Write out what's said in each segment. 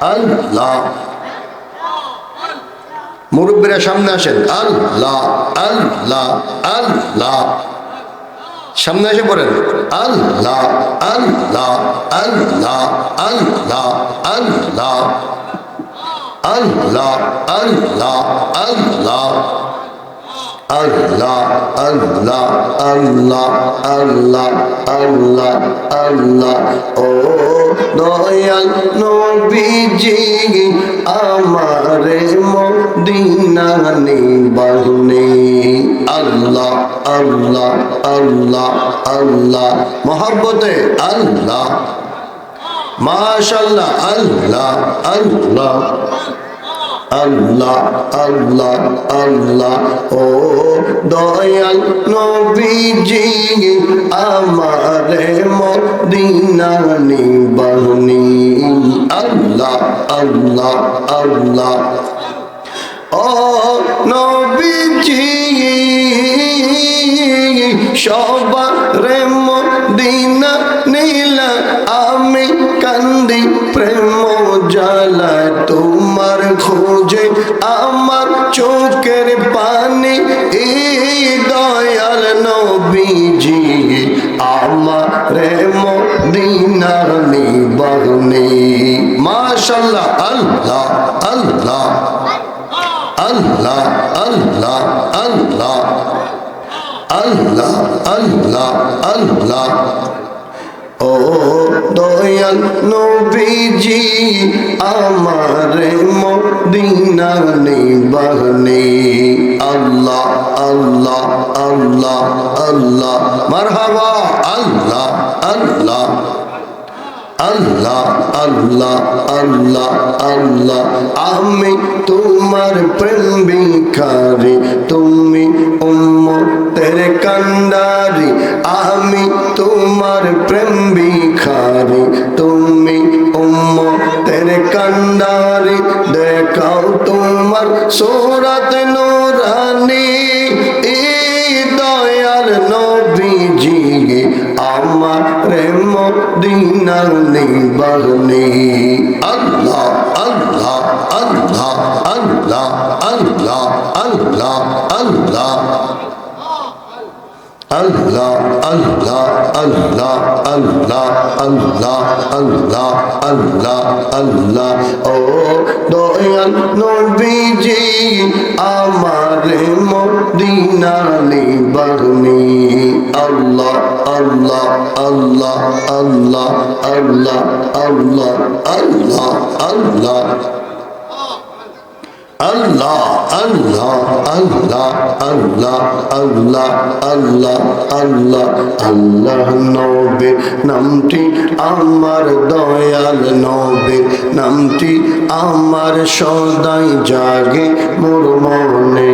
আল্লাহ। মুরব্বীরা সামনে আসেন। আল্লাহ আল্লাহ আল্লাহ। সামনে এসে পড়েন। আল্লাহ আল্লাহ আল্লাহ আল্লাহ আল্লাহ। আল্লাহ আল্লাহ আল্লাহ। আল্লাহ আল্লাহ আল্লাহ আল্লাহ আল্লাহ আল্লাহ। ও দয়াল নবীজি, আমারে মদিনা নিবাহনে আল্লাহ আল্লাহ আল্লাহ আল্লাহ, মহব্বতে আল্লাহ। মাশাল্লাহ, আল্লাহ আল্লাহ। আল্লাহ আল্লাহ আল্লাহ। ও দয়াল নবীজি, আমারে মদিনা আল্লাহ আল্লাহ আল্লাহ। ও নবীজি, সবারে মদিনা নীলা, আমি কান্দি প্রেম জ্বালা তোমার খোঁজে আমার চোখের পানি এই দয়াল নবীজি, আমার আমারে মদিনার নিবাহনি দয়াল নবীজি, আমারে মদিনা নিবাহনি আল্লাহ আল্লাহ আল্লাহ আল্লাহ, মারহাবা, আল্লাহ আল্লাহ আল্লাহ আল্লাহ আল্লাহ আল্লাহ। আমি তোমার প্রেম তুমি উম্মতের কান্ডারি। আমি তোমার সোরাত নোরানি দয়াল নবীজি, আমার মদিনার নিবারনি আল্লাহ আল্লাহ আল্লাহ আল্লাহ আল্লাহ আল্লাহ। আল্লাহ আল্লাহ আল্লাহ। আল্লাহ আল্লাহ আল্লাহ আল্লাহ আল্লাহ আল্লাহ ও দয়াল নবীজি আমার মদিনা নিবারনি আল্লাহ আল্লাহ আল্লাহ আল্লাহ আল্লাহ আল্লাহ আল্লাহ আল্লাহ আল্লাহ আল্লাহ আল্লাহ আল্লাহ আল্লাহ আল্লাহ আল্লাহ আল্লাহ নবে নামটি আমার দয়াল নবে নামটি আমার সদাই জাগে মোর মনে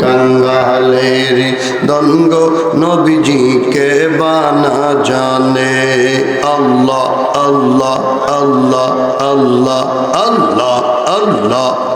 কাঙ্গালের দঙ্গ নবীজিকে বানা জানে আল্লাহ আল্লাহ আল্লাহ আল্লাহ আল্লাহ আল্লাহ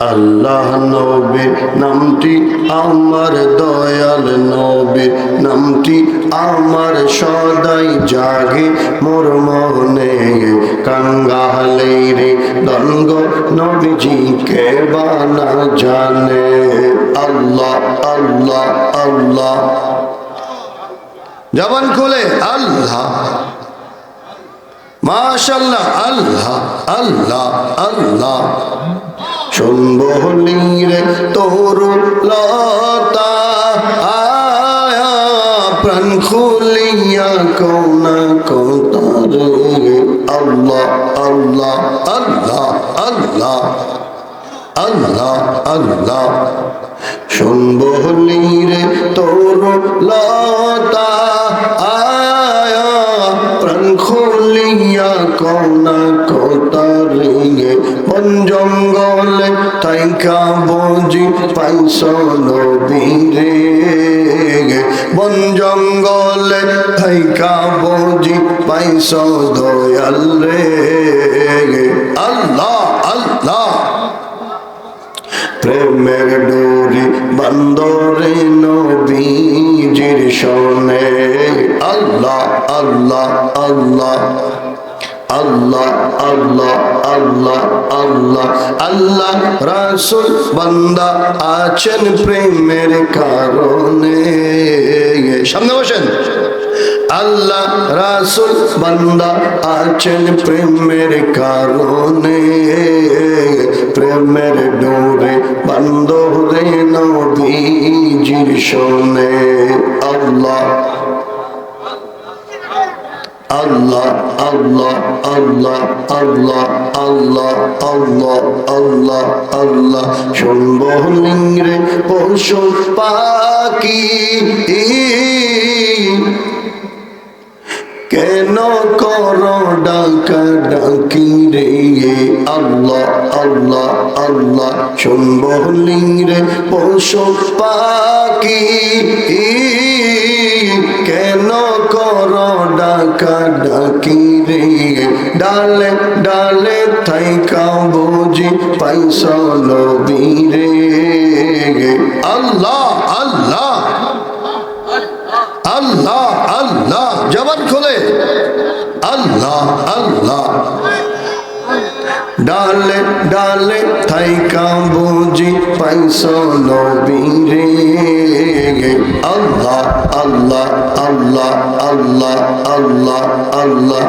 আল্লাহ নবী, নামটি আমার দয়াল নবী, নামটি আমার সদাই জাগে মোর মনে। কাঙ্গালে রে দঙ্গ নবীজিকে বানা জানে? আল্লাহ আল্লাহ আল্লাহ। জবান খুলে, আল্লাহ। মাশাল্লাহ, আল্লাহ আল্লাহ আল্লাহ। শুনবলিরে তোর লতা, আয়া প্রাণ খুলিয়া কোনা কোতার। আল্লাহ আল্লাহ আল্লাহ আল্লাহ আল্লাহ আল্লাহ। শুনবলিরে তোর লতা, আয়া প্রাণ খুলিয়া কোনা বুঝি পাইছ নবীরে বন জঙ্গলে থাইকা বুঝি পাইছ দয়াল রে আল্লাহ আল্লাহ। প্রেমের ডোরি বান্দরে নবীজির শোনে আল্লাহ আল্লাহ আল্লাহ। আল্লাহ আল্লাহ আল্লাহ আল্লাহ। আল্লাহ রাসুল বান্দা আছেন প্রেমের কারণে। সামনে বসেন। আল্লাহ রাসুল বান্দা আছেন প্রেমের কারণে। প্রেমের ডোরে বন্দরে নবীজির শোনে। আল্লাহ আল্লাহ আল্লাহ আল্লাহ আল্লাহ আল্লাহ আল্লাহ আল্লাহ সম্বলিংরে পশু পাখি। কেন কর ডাকা ডাকি রে? আল্লাহ আল্লাহ আল্লাহ। সম্বলিং রে পশু পাখি। ডাকা ডাকি রে ডালে ডালে থাইকা বুঝি পাইস নবীরে। আল্লাহ আল্লাহ আল্লাহ আল্লাহ, জবান খোলে। আল্লাহ আল্লাহ। ডালে ডালে থাইকা বুঝি পাইস নবীরে। আল্লাহ আল্লাহ আল্লাহ আল্লাহ আল্লাহ আল্লাহ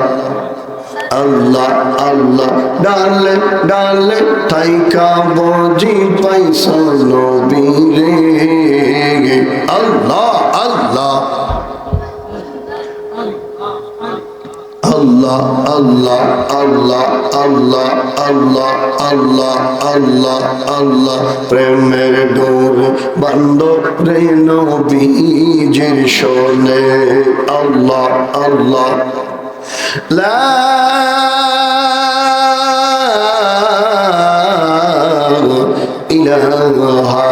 আল্লাহ আল্লাহ। ডালে ডালে থাইকা বুঝি পাইস নবীরে। আল্লাহ আল্লাহ আল্লাহ আল্লাহ আল্লাহ আল্লাহ আল্লাহ আল্লাহ আল্লাহ প্রেমের ডোর বান্দ রে নবীজির শোনে আল্লাহ আল্লাহ লা ইলাহা